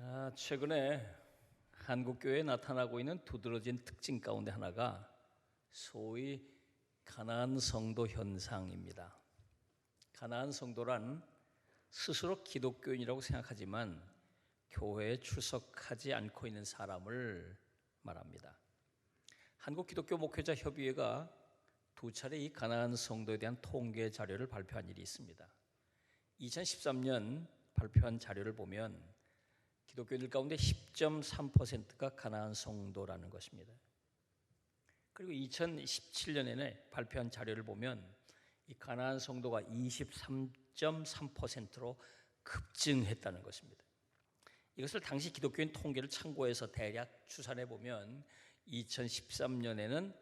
아, 최근에 한국 교회에 나타나고 있는 두드러진 특징 가운데 하나가 소위 가나안 성도 현상입니다. 가나안 성도란 스스로 기독교인이라고 생각하지만 교회에 출석하지 않고 있는 사람을 말합니다. 한국 기독교 목회자 협의회가 두 차례 이 가나안 성도에 대한 통계 자료를 발표한 일이 있습니다. 2013년 발표한 자료를 보면 기독교인들 가운데 10.3%가 가나안 성도라는 것입니다. 그리고 2017년에 발표한 자료를 보면 이 가나안 성도가 23.3%로 급증했다는 것입니다. 이것을 당시 기독교인 통계를 참고해서 대략 추산해 보면 2013년에는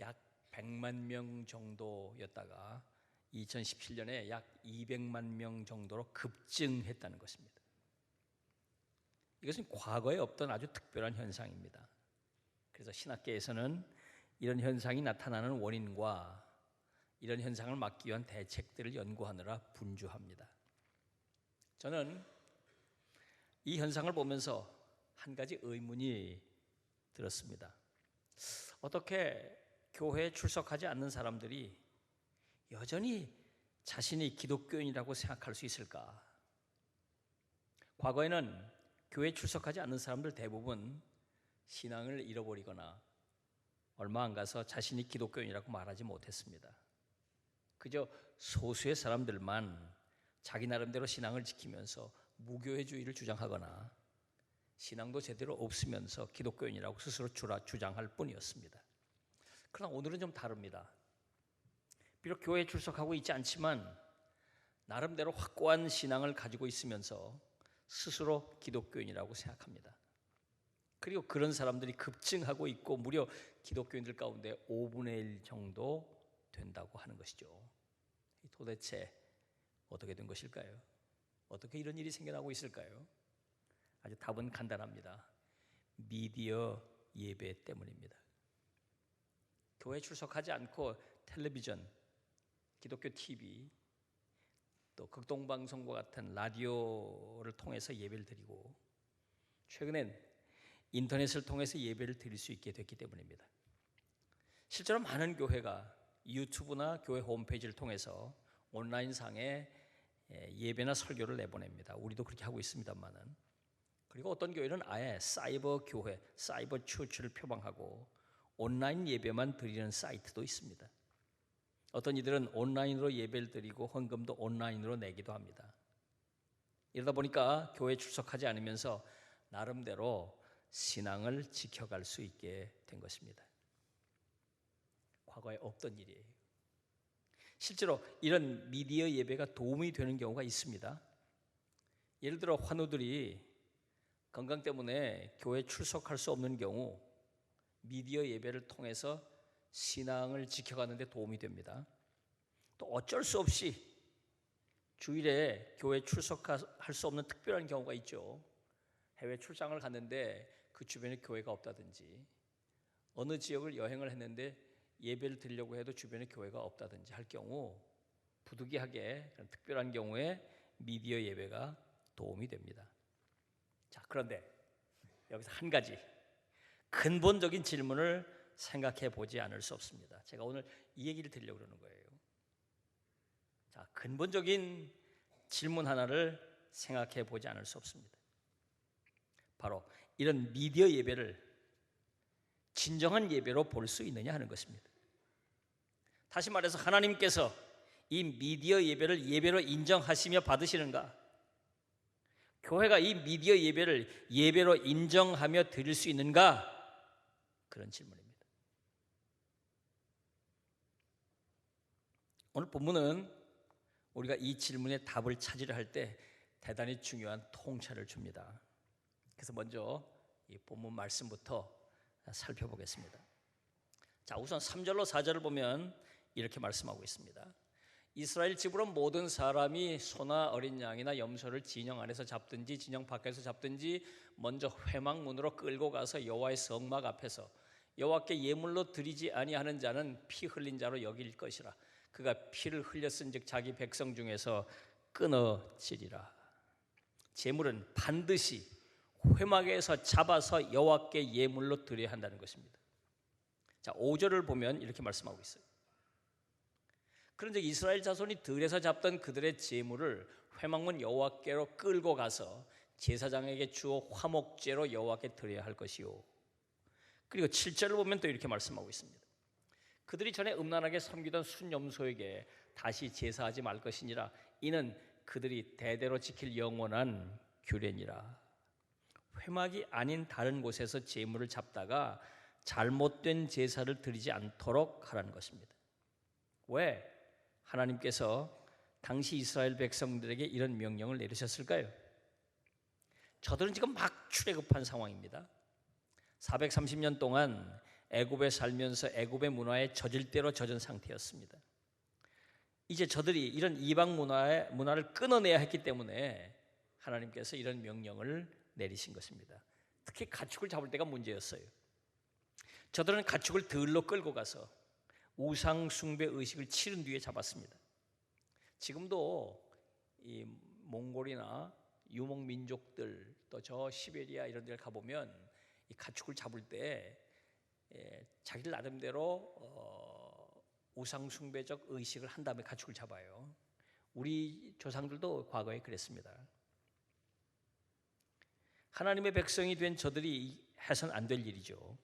약 100만 명 정도였다가 2017년에 약 200만 명 정도로 급증했다는 것입니다. 이것은 과거에 없던 아주 특별한 현상입니다. 그래서 신학계에서는 이런 현상이 나타나는 원인과 이런 현상을 막기 위한 대책들을 연구하느라 분주합니다. 저는 이 현상을 보면서 한 가지 의문이 들었습니다. 어떻게 교회에 출석하지 않는 사람들이 여전히 자신이 기독교인이라고 생각할 수 있을까? 과거에는 교회 출석하지 않는 사람들 대부분 신앙을 잃어버리거나 얼마 안 가서 자신이 기독교인이라고 말하지 못했습니다. 그저 소수의 사람들만 자기 나름대로 신앙을 지키면서 무교회주의를 주장하거나 신앙도 제대로 없으면서 기독교인이라고 스스로 주장할 뿐이었습니다. 그러나 오늘은 좀 다릅니다. 비록 교회에 출석하고 있지 않지만 나름대로 확고한 신앙을 가지고 있으면서 스스로 기독교인이라고 생각합니다. 그리고 그런 사람들이 급증하고 있고 무려 기독교인들 가운데 5분의 1 정도 된다고 하는 것이죠. 도대체 어떻게 된 것일까요? 어떻게 이런 일이 생겨나고 있을까요? 아주 답은 간단합니다. 미디어 예배 때문입니다. 교회 출석하지 않고 텔레비전, 기독교 TV, 또 극동방송과 같은 라디오를 통해서 예배를 드리고 최근엔 인터넷을 통해서 예배를 드릴 수 있게 됐기 때문입니다. 실제로 많은 교회가 유튜브나 교회 홈페이지를 통해서 온라인상에 예배나 설교를 내보냅니다. 우리도 그렇게 하고 있습니다만은 그리고 어떤 교회는 아예 사이버 교회, 사이버 추치를 표방하고 온라인 예배만 드리는 사이트도 있습니다. 어떤 이들은 온라인으로 예배를 드리고 헌금도 온라인으로 내기도 합니다. 이러다 보니까 교회 출석하지 않으면서 나름대로 신앙을 지켜갈 수 있게 된 것입니다. 과거에 없던 일이에요. 실제로 이런 미디어 예배가 도움이 되는 경우가 있습니다. 예를 들어 환우들이 건강 때문에 교회 출석할 수 없는 경우 미디어 예배를 통해서 신앙을 지켜가는 데 도움이 됩니다. 또 어쩔 수 없이 주일에 교회 출석할 수 없는 특별한 경우가 있죠. 해외 출장을 갔는데 그 주변에 교회가 없다든지 어느 지역을 여행을 했는데 예배를 드리려고 해도 주변에 교회가 없다든지 할 경우 부득이하게 그런 특별한 경우에 미디어 예배가 도움이 됩니다. 자, 그런데 여기서 한 가지 근본적인 질문을 생각해 보지 않을 수 없습니다. 제가 오늘 이 얘기를 드리려고 그러는 거예요. 자, 근본적인 질문 하나를 생각해 보지 않을 수 없습니다. 바로 이런 미디어 예배를 진정한 예배로 볼 수 있느냐 하는 것입니다. 다시 말해서 하나님께서 이 미디어 예배를 예배로 인정하시며 받으시는가? 교회가 이 미디어 예배를 예배로 인정하며 드릴 수 있는가? 그런 질문입니다. 오늘 본문은 우리가 이 질문에 답을 찾으려 할 때 대단히 중요한 통찰을 줍니다. 그래서 먼저 이 본문 말씀부터 살펴보겠습니다. 자, 우선 3절로 4절을 보면 이렇게 말씀하고 있습니다. 이스라엘 집으로 모든 사람이 소나 어린 양이나 염소를 진영 안에서 잡든지 진영 밖에서 잡든지 먼저 회막문으로 끌고 가서 여호와의 성막 앞에서 여호와께 예물로 드리지 아니하는 자는 피 흘린 자로 여길 것이라 그가 피를 흘렸은즉 자기 백성 중에서 끊어지리라 제물은 반드시 회막에서 잡아서 여호와께 예물로 드려야 한다는 것입니다. 자, 5절을 보면 이렇게 말씀하고 있어요. 그런데 이스라엘 자손이 들에서 잡던 그들의 제물을 회막문 여호와께로 끌고 가서 제사장에게 주어 화목제로 여호와께 드려야 할 것이요. 그리고 7절을 보면 또 이렇게 말씀하고 있습니다. 그들이 전에 음란하게 섬기던 순염소에게 다시 제사하지 말 것이니라 이는 그들이 대대로 지킬 영원한 규례니라. 회막이 아닌 다른 곳에서 제물을 잡다가 잘못된 제사를 드리지 않도록 하라는 것입니다. 왜 하나님께서 당시 이스라엘 백성들에게 이런 명령을 내리셨을까요? 저들은 지금 막 출애굽한 상황입니다. 430년 동안 애굽에 살면서 애굽의 문화에 젖을 대로 젖은 상태였습니다. 이제 저들이 이런 이방 문화의 문화를 끊어내야 했기 때문에 하나님께서 이런 명령을 내리신 것입니다. 특히 가축을 잡을 때가 문제였어요. 저들은 가축을 들로 끌고 가서 우상 숭배 의식을 치른 뒤에 잡았습니다. 지금도 이 몽골이나 유목 민족들 또 저 시베리아 이런 데를 가보면 이 가축을 잡을 때 예, 자기들 나름대로 어, 우상 숭배적 의식을 한 다음에 가축을 잡아요. 우리 조상들도 과거에 그랬습니다. 하나님의 백성이 된 저들이 해선 안 될 일이죠.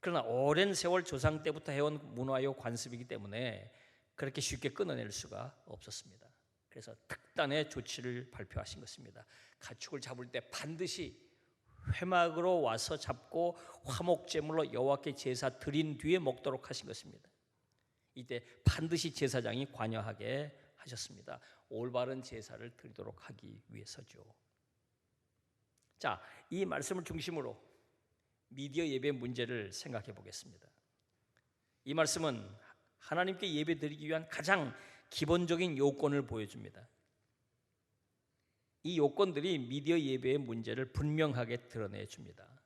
그러나 오랜 세월 조상 때부터 해온 문화요 관습이기 때문에 그렇게 쉽게 끊어낼 수가 없었습니다. 그래서 특단의 조치를 발표하신 것입니다. 가축을 잡을 때 반드시 회막으로 와서 잡고 화목제물로 여호와께 제사 드린 뒤에 먹도록 하신 것입니다. 이때 반드시 제사장이 관여하게 하셨습니다. 올바른 제사를 드리도록 하기 위해서죠. 자, 이 말씀을 중심으로 미디어 예배 문제를 생각해 보겠습니다. 이 말씀은 하나님께 예배 드리기 위한 가장 기본적인 요건을 보여줍니다. 이 요건들이 미디어 예배의 문제를 분명하게 드러내 줍니다.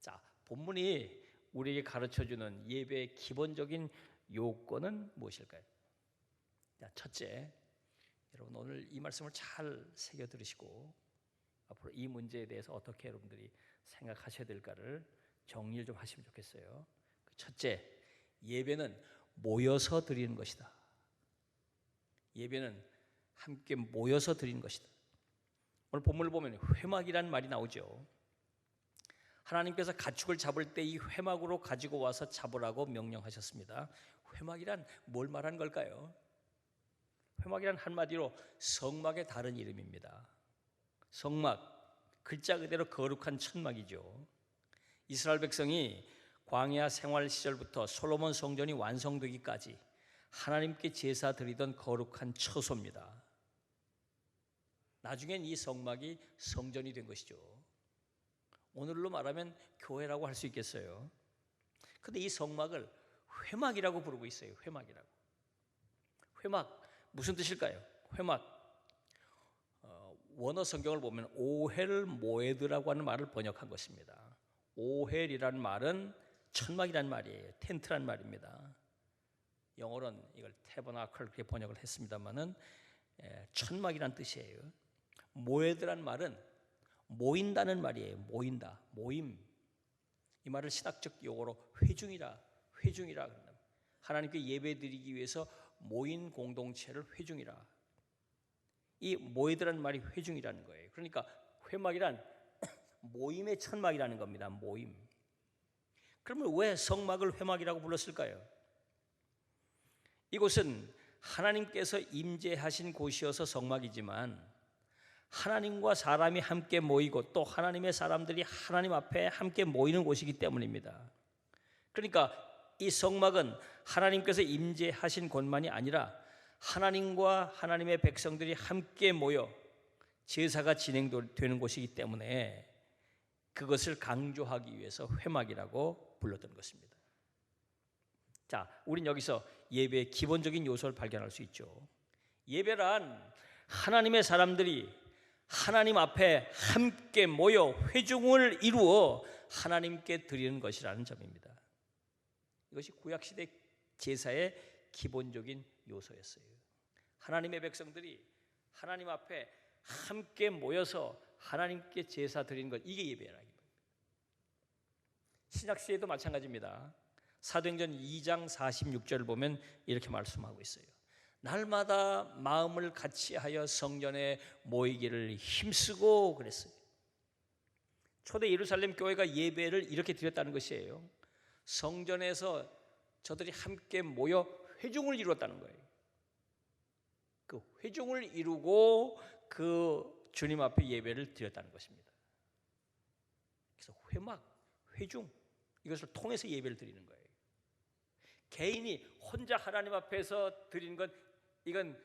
자, 본문이 우리에게 가르쳐 주는 예배의 기본적인 요건은 무엇일까요? 자, 첫째, 여러분 오늘 이 말씀을 잘 새겨 들으시고 앞으로 이 문제에 대해서 어떻게 여러분들이 생각하셔야 될까를 정리를 좀 하시면 좋겠어요. 그 첫째, 예배는 모여서 드리는 것이다. 예배는 함께 모여서 드리는 것이다. 오늘 본문을 보면 회막이란 말이 나오죠. 하나님께서 가축을 잡을 때 이 회막으로 가지고 와서 잡으라고 명령하셨습니다. 회막이란 뭘 말하는 걸까요? 회막이란 한마디로 성막의 다른 이름입니다. 성막, 글자 그대로 거룩한 천막이죠. 이스라엘 백성이 광야 생활 시절부터 솔로몬 성전이 완성되기까지 하나님께 제사 드리던 거룩한 처소입니다. 나중엔 이 성막이 성전이 된 것이죠. 오늘로 말하면 교회라고 할 수 있겠어요. 근데 이 성막을 회막이라고 부르고 있어요. 회막이라고. 회막 무슨 뜻일까요? 회막 원어 성경을 보면 오헬 모에드라고 하는 말을 번역한 것입니다. 오헬이라는 말은 천막이란 말이에요. 텐트란 말입니다. 영어로는 이걸 테버나클 그렇게 번역을 했습니다만은 예, 천막이란 뜻이에요. 모에드란 말은 모인다는 말이에요. 모인다, 모임. 이 말을 신학적 용어로 회중이라, 회중이라 그런다. 하나님께 예배드리기 위해서 모인 공동체를 회중이라 이 모이드라는 말이 회중이라는 거예요. 그러니까 회막이란 모임의 천막이라는 겁니다. 모임. 그러면 왜 성막을 회막이라고 불렀을까요? 이곳은 하나님께서 임재하신 곳이어서 성막이지만 하나님과 사람이 함께 모이고 또 하나님의 사람들이 하나님 앞에 함께 모이는 곳이기 때문입니다. 그러니까 이 성막은 하나님께서 임재하신 곳만이 아니라 하나님과 하나님의 백성들이 함께 모여 제사가 진행되는 곳이기 때문에 그것을 강조하기 위해서 회막이라고 불렀던 것입니다. 자, 우린 여기서 예배의 기본적인 요소를 발견할 수 있죠. 예배란 하나님의 사람들이 하나님 앞에 함께 모여 회중을 이루어 하나님께 드리는 것이라는 점입니다. 이것이 구약시대 제사의 기본적인 요소였어요. 하나님의 백성들이 하나님 앞에 함께 모여서 하나님께 제사 드리는 것 이게 예배라. 신약 시대도 마찬가지입니다. 사도행전 2장 46절을 보면 이렇게 말씀하고 있어요. 날마다 마음을 같이하여 성전에 모이기를 힘쓰고 그랬어요. 초대 예루살렘 교회가 예배를 이렇게 드렸다는 것이에요. 성전에서 저들이 함께 모여 회중을 이루었다는 거예요. 그 회중을 이루고 그 주님 앞에 예배를 드렸다는 것입니다. 그래서 회막, 회중 이것을 통해서 예배를 드리는 거예요. 개인이 혼자 하나님 앞에서 드리는 건 이건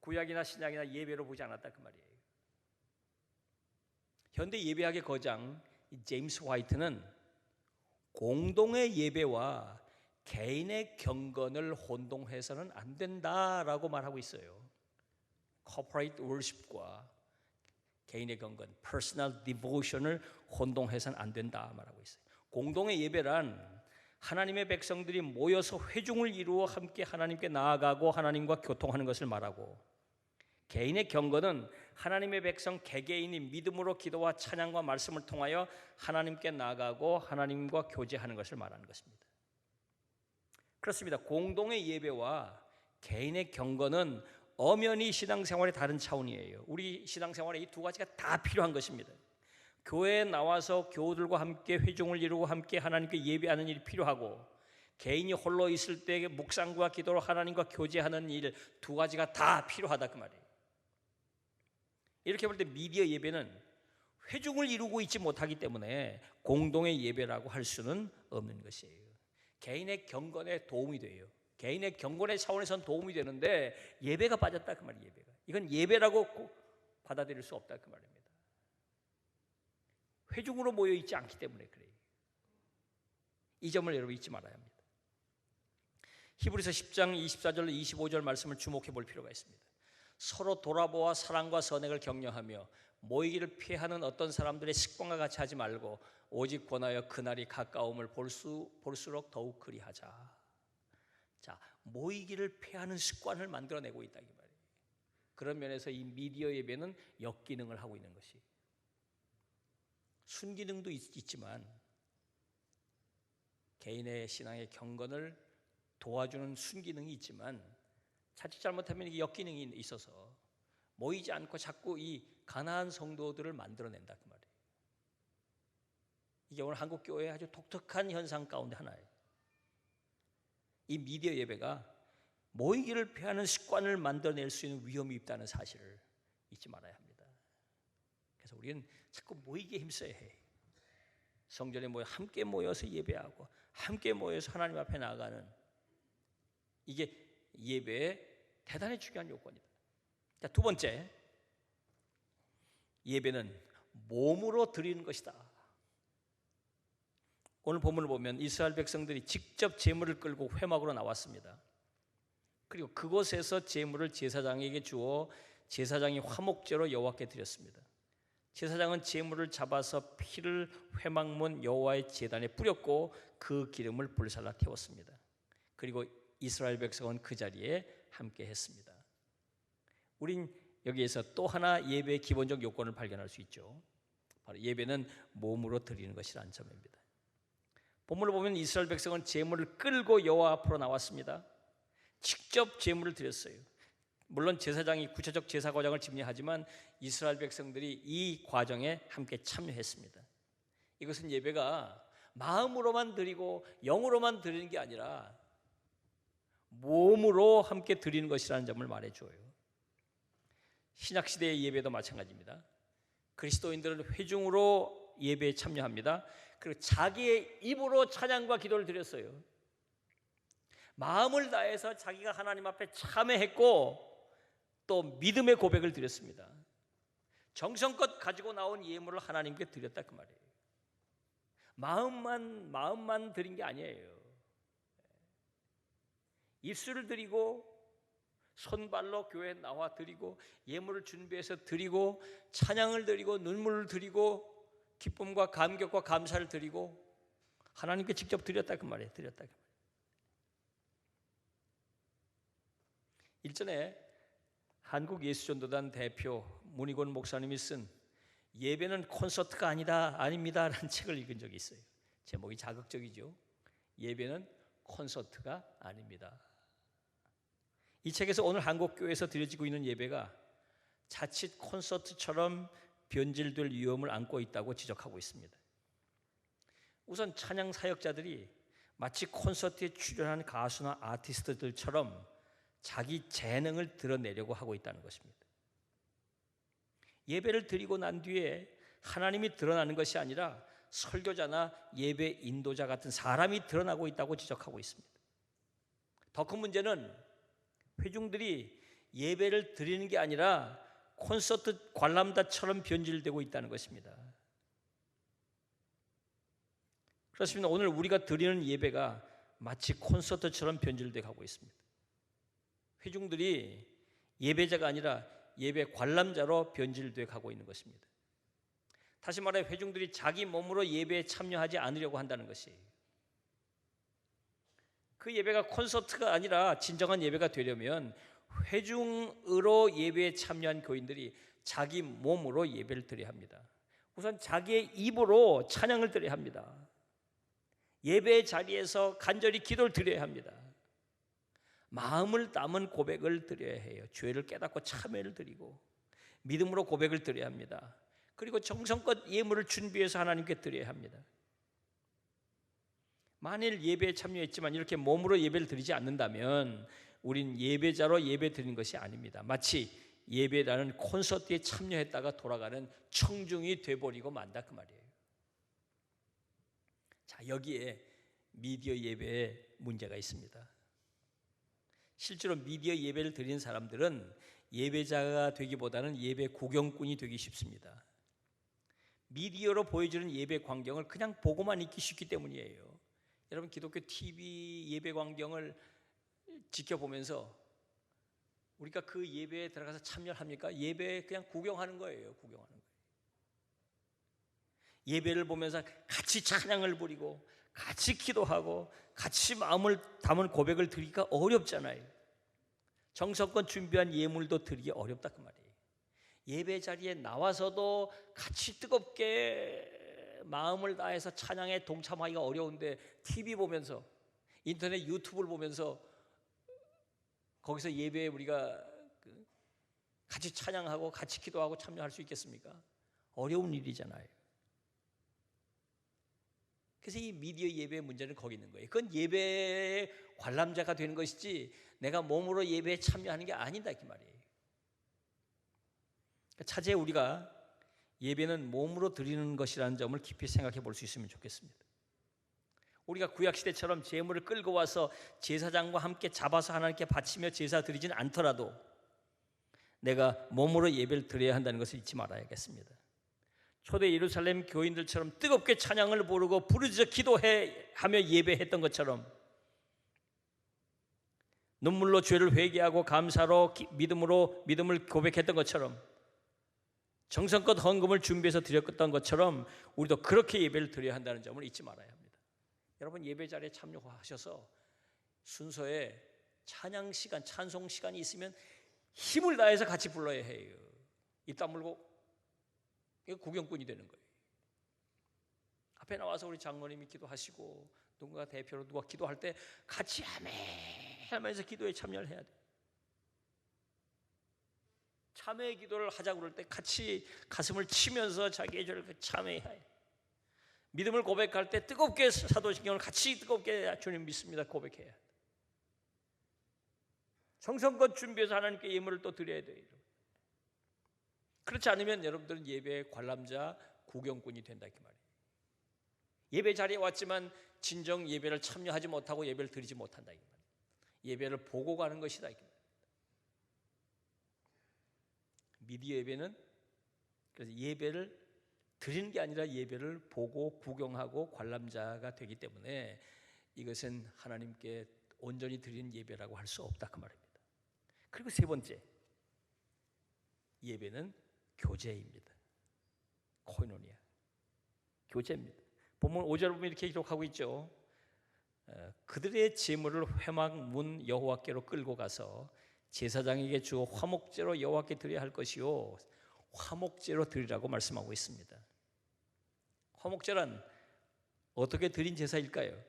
구약이나 신약이나 예배로 보지 않았다 그 말이에요. 현대 예배학의 거장 제임스 화이트는 공동의 예배와 개인의 경건을 혼동해서는 안 된다라고 말하고 있어요. corporate worship과 개인의 경건, personal devotion을 혼동해서는 안 된다 말하고 있어요. 공동의 예배란 하나님의 백성들이 모여서 회중을 이루어 함께 하나님께 나아가고 하나님과 교통하는 것을 말하고 개인의 경건은 하나님의 백성 개개인이 믿음으로 기도와 찬양과 말씀을 통하여 하나님께 나아가고 하나님과 교제하는 것을 말하는 것입니다. 그렇습니다. 공동의 예배와 개인의 경건은 엄연히 신앙생활의 다른 차원이에요. 우리 신앙생활에 이 두 가지가 다 필요한 것입니다. 교회에 나와서 교우들과 함께 회중을 이루고 함께 하나님께 예배하는 일이 필요하고 개인이 홀로 있을 때 묵상과 기도로 하나님과 교제하는 일 두 가지가 다 필요하다 그 말이에요. 이렇게 볼 때 미디어 예배는 회중을 이루고 있지 못하기 때문에 공동의 예배라고 할 수는 없는 것이에요. 개인의 경건에 도움이 돼요. 개인의 경건의 차원에선 도움이 되는데 예배가 빠졌다 그 말이에요. 예배가 이건 예배라고 받아들일 수 없다 그 말입니다. 회중으로 모여 있지 않기 때문에 그래요. 이 점을 여러분 잊지 말아야 합니다. 히브리서 10장 24절 25절 말씀을 주목해 볼 필요가 있습니다. 서로 돌아보아 사랑과 선행을 격려하며 모이기를 피하는 어떤 사람들의 습관과 같이 하지 말고 오직 권하여 그날이 가까움을 볼수 볼수록 더욱 그리하자. 자, 모이기를 피하는 습관을 만들어내고 있다 이 말이에요. 그런 면에서 이 미디어 예배는 역기능을 하고 있는 것이 순기능도 있, 지만 개인의 신앙의 경건을 도와주는 순기능이 있지만 자칫 잘못하면 이게 역기능이 있어서 모이지 않고 자꾸 이 가나안 성도들을 만들어낸다 그 말이에요. 이게 오늘 한국 교회의 아주 독특한 현상 가운데 하나예요. 이 미디어 예배가 모이기를 피하는 습관을 만들어낼 수 있는 위험이 있다는 사실을 잊지 말아야 합니다. 그래서 우리는 자꾸 모이기에 힘써야 해. 성전에 모여 함께 모여서 예배하고 함께 모여서 하나님 앞에 나아가는 이게 예배의 대단히 중요한 요건이다. 자, 두 번째. 예배는 몸으로 드리는 것이다. 오늘 본문을 보면 이스라엘 백성들이 직접 제물을 끌고 회막으로 나왔습니다. 그리고 그곳에서 제물을 제사장에게 주어 제사장이 화목제로 여호와께 드렸습니다. 제사장은 제물을 잡아서 피를 회막문 여호와의 제단에 뿌렸고 그 기름을 불살라 태웠습니다. 그리고 이스라엘 백성은 그 자리에 함께 했습니다. 우린 여기에서 또 하나 예배의 기본적 요건을 발견할 수 있죠. 바로 예배는 몸으로 드리는 것이라는 점입니다. 본문을 보면 이스라엘 백성은 제물을 끌고 여호와 앞으로 나왔습니다. 직접 제물을 드렸어요. 물론 제사장이 구체적 제사 과정을 집례하지만 이스라엘 백성들이 이 과정에 함께 참여했습니다. 이것은 예배가 마음으로만 드리고 영으로만 드리는 게 아니라 몸으로 함께 드리는 것이라는 점을 말해 줘요. 신약 시대의 예배도 마찬가지입니다. 그리스도인들은 회중으로 예배에 참여합니다. 그리고 자기의 입으로 찬양과 기도를 드렸어요. 마음을 다해서 자기가 하나님 앞에 참회했고 또 믿음의 고백을 드렸습니다. 정성껏 가지고 나온 예물을 하나님께 드렸다 그 말이에요. 마음만 마음만 드린 게 아니에요. 입술을 드리고 손발로 교회에 나와 드리고 예물을 준비해서 드리고 찬양을 드리고 눈물을 드리고 기쁨과 감격과 감사를 드리고 하나님께 직접 드렸다 그 말이에요. 드렸다 그 말이에요. 일전에 한국 예수전도단 대표 문희곤 목사님이 쓴 예배는 콘서트가 아니다 아닙니다라는 책을 읽은 적이 있어요. 제목이 자극적이죠. 예배는 콘서트가 아닙니다. 이 책에서 오늘 한국 교회에서 드려지고 있는 예배가 자칫 콘서트처럼 변질될 위험을 안고 있다고 지적하고 있습니다. 우선 찬양 사역자들이 마치 콘서트에 출연한 가수나 아티스트들처럼 자기 재능을 드러내려고 하고 있다는 것입니다. 예배를 드리고 난 뒤에 하나님이 드러나는 것이 아니라 설교자나 예배 인도자 같은 사람이 드러나고 있다고 지적하고 있습니다. 더 큰 문제는 회중들이 예배를 드리는 게 아니라 콘서트 관람다처럼 변질되고 있다는 것입니다. 그렇습니다. 오늘 우리가 드리는 예배가 마치 콘서트처럼 변질돼 가고 있습니다. 회중들이 예배자가 아니라 예배 관람자로 변질돼 가고 있는 것입니다. 다시 말해 회중들이 자기 몸으로 예배에 참여하지 않으려고 한다는 것이 그 예배가 콘서트가 아니라 진정한 예배가 되려면 회중으로 예배에 참여한 교인들이 자기 몸으로 예배를 드려야 합니다. 우선 자기의 입으로 찬양을 드려야 합니다. 예배 자리에서 간절히 기도를 드려야 합니다. 마음을 담은 고백을 드려야 해요. 죄를 깨닫고 참회를 드리고 믿음으로 고백을 드려야 합니다. 그리고 정성껏 예물을 준비해서 하나님께 드려야 합니다. 만일 예배에 참여했지만 이렇게 몸으로 예배를 드리지 않는다면 우린 예배자로 예배 드리는 것이 아닙니다. 마치 예배라는 콘서트에 참여했다가 돌아가는 청중이 돼버리고 만다 그 말이에요. 자 여기에 미디어 예배에 문제가 있습니다. 실제로 미디어 예배를 드리는 사람들은 예배자가 되기보다는 예배 구경꾼이 되기 쉽습니다. 미디어로 보여주는 예배 광경을 그냥 보고만 있기 쉽기 때문이에요. 여러분 기독교 TV 예배 광경을 지켜보면서 우리가 그 예배에 들어가서 참여합니까? 예배에 그냥 구경하는 거예요. 구경하는 거예요. 예배를 보면서 같이 찬양을 부리고 같이 기도하고 같이 마음을 담은 고백을 드리기가 어렵잖아요. 정성껏 준비한 예물도 드리기 어렵다 그 말이에요. 예배 자리에 나와서도 같이 뜨겁게 마음을 다해서 찬양에 동참하기가 어려운데 TV 보면서 인터넷 유튜브를 보면서 거기서 예배에 우리가 그 같이 찬양하고 같이 기도하고 참여할 수 있겠습니까? 어려운 일이잖아요. 그래서 이 미디어 예배의 문제는 거기 있는 거예요. 그건 예배의 관람자가 되는 것이지 내가 몸으로 예배에 참여하는 게 아니다 그 말이에요. 그러니까 차제 우리가 예배는 몸으로 드리는 것이라는 점을 깊이 생각해 볼 수 있으면 좋겠습니다. 우리가 구약 시대처럼 제물을 끌고 와서 제사장과 함께 잡아서 하나님께 바치며 제사 드리지는 않더라도 내가 몸으로 예배를 드려야 한다는 것을 잊지 말아야겠습니다. 초대 예루살렘 교인들처럼 뜨겁게 찬양을 부르고 부르짖어 기도해 하며 예배했던 것처럼 눈물로 죄를 회개하고 감사로 믿음으로 믿음을 고백했던 것처럼 정성껏 헌금을 준비해서 드렸던 것처럼 우리도 그렇게 예배를 드려야 한다는 점을 잊지 말아야 합니다. 여러분 예배 자리에 참여하셔서 순서에 찬양 시간, 찬송 시간이 있으면 힘을 다해서 같이 불러야 해요. 입 다물고 이거 구경꾼이 되는 거예요. 앞에 나와서 우리 장로님이 기도하시고 누군가 대표로 누가 기도할 때 같이 하면서 기도에 참여를 해야 돼. 참회 기도를 하자고 그럴 때 같이 가슴을 치면서 자기의 죄를 참회해야 해. 믿음을 고백할 때 뜨겁게 사도신경을 같이 뜨겁게 주님 믿습니다 고백해야 돼. 정성껏 준비해서 하나님께 예물을 또 드려야 돼요. 그렇지 않으면 여러분들은 예배 관람자 구경꾼이 된다 그 말이에요. 예배 자리에 왔지만 진정 예배를 참여하지 못하고 예배를 드리지 못한다 이 말이에요. 예배를 보고 가는 것이다 이 말이에요. 미디어 예배는 그래서 예배를 드리는 게 아니라 예배를 보고 구경하고 관람자가 되기 때문에 이것은 하나님께 온전히 드리는 예배라고 할 수 없다 그 말입니다. 그리고 세 번째 예배는 교제입니다. 코이노니아. 교제입니다. 본문 5절 보면 이렇게 기록하고 있죠. 어, 그들의 재물을 회막 문 여호와께로 끌고 가서 제사장에게 주어 화목제로 여호와께 드려야 할 것이요 화목제로 드리라고 말씀하고 있습니다. 화목제란 어떻게 드린 제사일까요?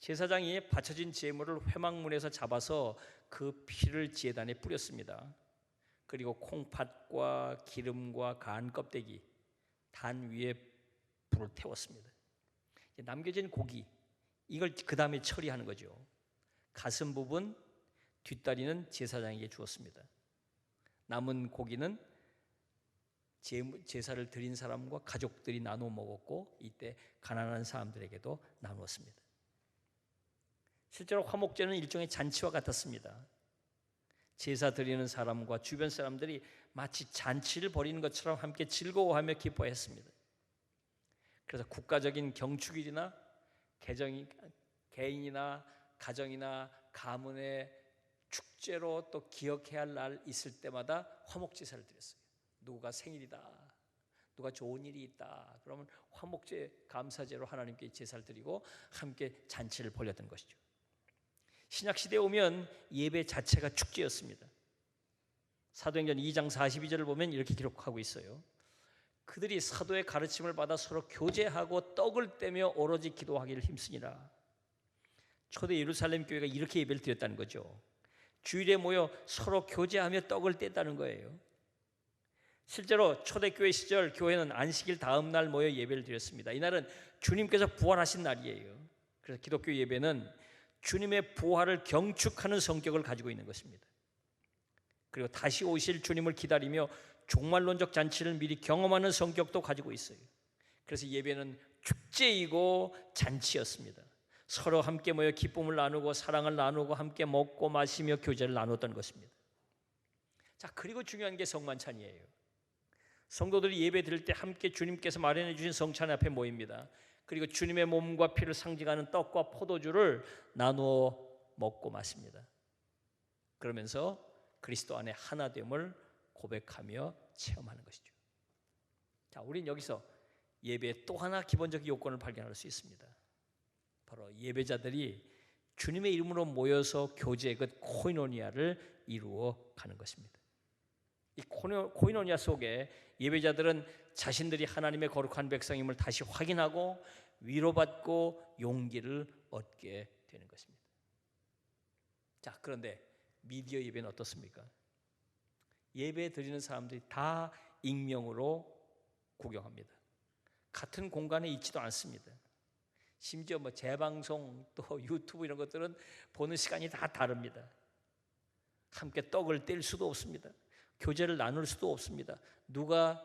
제사장이 바쳐진 제물을 회막문에서 잡아서 그 피를 제단에 뿌렸습니다. 그리고 콩팥과 기름과 간 껍데기 단 위에 불을 태웠습니다. 남겨진 고기 이걸 그 다음에 처리하는 거죠. 가슴 부분 뒷다리는 제사장에게 주었습니다. 남은 고기는 제사를 드린 사람과 가족들이 나눠 먹었고 이때 가난한 사람들에게도 나누었습니다. 실제로 화목제는 일종의 잔치와 같았습니다. 제사 드리는 사람과 주변 사람들이 마치 잔치를 벌이는 것처럼 함께 즐거워하며 기뻐했습니다. 그래서 국가적인 경축일이나 개정이, 개인이나 가정이나 가문의 축제로 또 기억해야 할 날 있을 때마다 화목제사를 드렸어요. 누가 생일이다. 누가 좋은 일이 있다. 그러면 화목제 감사제로 하나님께 제사를 드리고 함께 잔치를 벌였던 것이죠. 신약 시대에 오면 예배 자체가 축제였습니다. 사도행전 2장 42절을 보면 이렇게 기록하고 있어요. 그들이 사도의 가르침을 받아 서로 교제하고 떡을 떼며 오로지 기도하기를 힘쓰니라. 초대 예루살렘 교회가 이렇게 예배를 드렸다는 거죠. 주일에 모여 서로 교제하며 떡을 뗐다는 거예요. 실제로 초대교회 시절 교회는 안식일 다음 날 모여 예배를 드렸습니다. 이날은 주님께서 부활하신 날이에요. 그래서 기독교 예배는 주님의 부활을 경축하는 성격을 가지고 있는 것입니다. 그리고 다시 오실 주님을 기다리며 종말론적 잔치를 미리 경험하는 성격도 가지고 있어요. 그래서 예배는 축제이고 잔치였습니다. 서로 함께 모여 기쁨을 나누고 사랑을 나누고 함께 먹고 마시며 교제를 나눴던 것입니다. 자, 그리고 중요한 게 성만찬이에요. 성도들이 예배 드릴 때 함께 주님께서 마련해 주신 성찬 앞에 모입니다. 그리고 주님의 몸과 피를 상징하는 떡과 포도주를 나누어 먹고 마십니다. 그러면서 그리스도 안에 하나됨을 고백하며 체험하는 것이죠. 자, 우린 여기서 예배의 또 하나 기본적 요건을 발견할 수 있습니다. 바로 예배자들이 주님의 이름으로 모여서 교제의 그 코이노니아를 이루어 가는 것입니다. 이 코이노니아 속에 예배자들은 자신들이 하나님의 거룩한 백성임을 다시 확인하고 위로받고 용기를 얻게 되는 것입니다. 자, 그런데 미디어 예배는 어떻습니까? 예배 드리는 사람들이 다 익명으로 구경합니다. 같은 공간에 있지도 않습니다. 심지어 뭐 재방송 또 유튜브 이런 것들은 보는 시간이 다 다릅니다. 함께 떡을 뗄 수도 없습니다. 교제를 나눌 수도 없습니다. 누가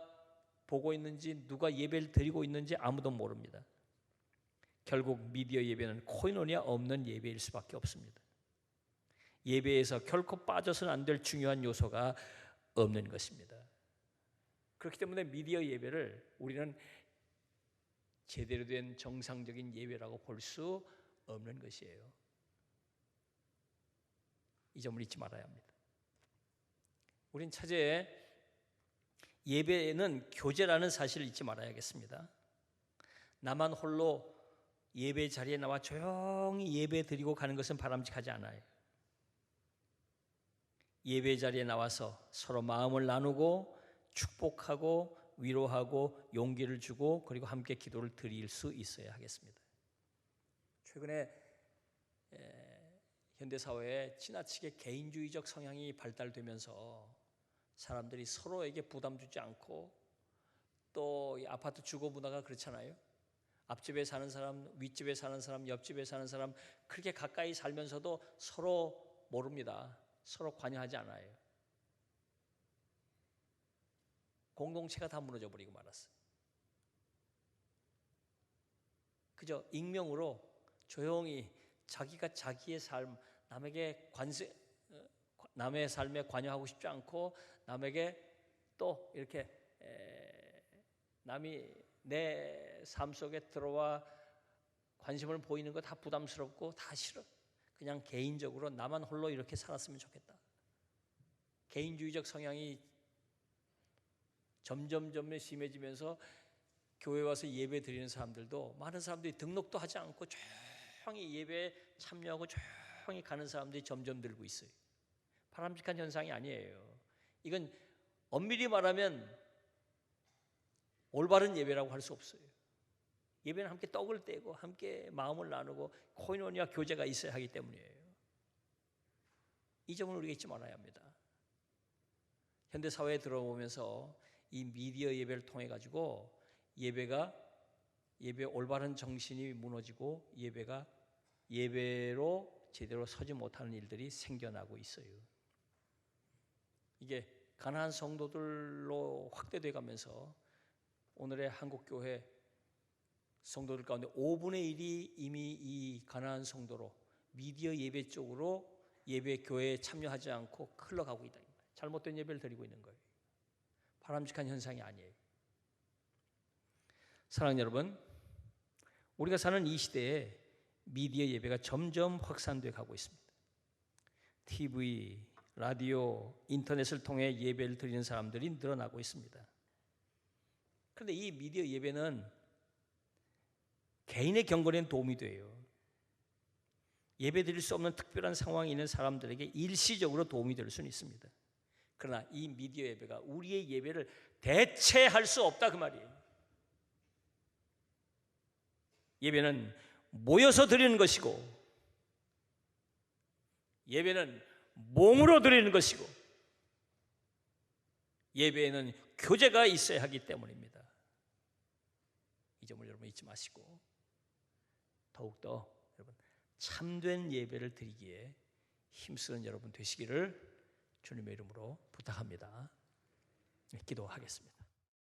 보고 있는지 누가 예배를 드리고 있는지 아무도 모릅니다. 결국 미디어 예배는 코이노니아 없는 예배일 수밖에 없습니다. 예배에서 결코 빠져서는 안 될 중요한 요소가 없는 것입니다. 그렇기 때문에 미디어 예배를 우리는 제대로 된 정상적인 예배라고 볼 수 없는 것이에요. 이 점을 잊지 말아야 합니다. 우린 차제에 예배는 교제라는 사실을 잊지 말아야겠습니다. 나만 홀로 예배 자리에 나와 조용히 예배 드리고 가는 것은 바람직하지 않아요. 예배 자리에 나와서 서로 마음을 나누고 축복하고 위로하고 용기를 주고 그리고 함께 기도를 드릴 수 있어야 하겠습니다. 최근에 현대 사회에 지나치게 개인주의적 성향이 발달되면서 사람들이 서로에게 부담 주지 않고 또 아파트 주거 문화가 그렇잖아요. 앞집에 사는 사람, 윗집에 사는 사람, 옆집에 사는 사람 그렇게 가까이 살면서도 서로 모릅니다. 서로 관여하지 않아요. 공동체가 다 무너져 버리고 말았어요. 그저 익명으로 조용히 자기가 자기의 삶 남에게 관세 어, 남의 삶에 관여하고 싶지 않고 남에게 또 이렇게 남이 내 삶 속에 들어와 관심을 보이는 거 다 부담스럽고 다 싫어. 그냥 개인적으로 나만 홀로 이렇게 살았으면 좋겠다. 개인주의적 성향이 점점 점 심해지면서 교회 와서 예배 드리는 사람들도 많은 사람들이 등록도 하지 않고 조용히 예배에 참여하고 조용히 가는 사람들이 점점 늘고 있어요. 바람직한 현상이 아니에요. 이건 엄밀히 말하면 올바른 예배라고 할 수 없어요. 예배는 함께 떡을 떼고 함께 마음을 나누고 코인원이와 교제가 있어야 하기 때문이에요. 이 점을 우리가 잊지 말아야 합니다. 현대 사회에 들어오면서 이 미디어 예배를 통해 가지고 예배가 예배 올바른 정신이 무너지고 예배가 예배로 제대로 서지 못하는 일들이 생겨나고 있어요. 이게 가난한 성도들로 확대돼 가면서 오늘의 한국 교회 성도들 가운데 5분의 1이 이미 이 가난한 성도로 미디어 예배 쪽으로 예배 교회에 참여하지 않고 흘러가고 있다. 잘못된 예배를 드리고 있는 거예요. 바람직한 현상이 아니에요. 사랑하는 여러분, 우리가 사는 이 시대에 미디어 예배가 점점 확산돼 가고 있습니다. TV, 라디오, 인터넷을 통해 예배를 드리는 사람들이 늘어나고 있습니다. 그런데 이 미디어 예배는 개인의 경건에는 도움이 돼요. 예배 드릴 수 없는 특별한 상황이 있는 사람들에게 일시적으로 도움이 될 수는 있습니다. 그러나 이 미디어 예배가 우리의 예배를 대체할 수 없다 그 말이에요. 예배는 모여서 드리는 것이고 예배는 몸으로 드리는 것이고 예배에는 교제가 있어야 하기 때문입니다. 이 점을 여러분 잊지 마시고 더욱더 여러분 참된 예배를 드리기에 힘쓰는 여러분 되시기를 주님의 이름으로 부탁합니다. 네, 기도하겠습니다.